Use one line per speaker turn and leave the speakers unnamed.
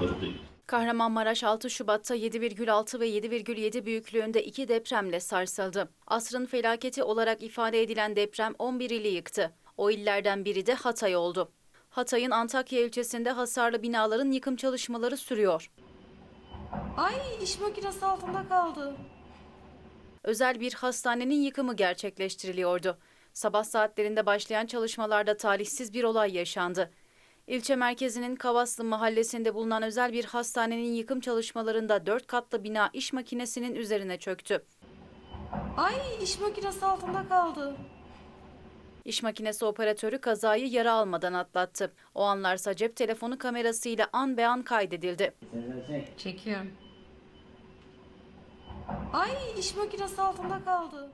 bulunmaktadayız.
Kahramanmaraş 6 Şubat'ta 7,6 ve 7,7 büyüklüğünde iki depremle sarsıldı. Asrın felaketi olarak ifade edilen deprem 11 ili yıktı. O illerden biri de Hatay oldu. Hatay'ın Antakya ilçesinde hasarlı binaların yıkım çalışmaları sürüyor.
Ay iş makinesi altında kaldı.
Özel bir hastanenin yıkımı gerçekleştiriliyordu. Sabah saatlerinde başlayan çalışmalarda talihsiz bir olay yaşandı. İlçe merkezinin Kavaslı mahallesinde bulunan özel bir hastanenin yıkım çalışmalarında dört katlı bina iş makinesinin üzerine çöktü.
Ay iş makinesi altında kaldı.
İş makinesi operatörü kazayı yara almadan atlattı. O anlarsa cep telefonu kamerasıyla an be an kaydedildi.
Çekiyorum. Ay iş makinesi altında kaldı.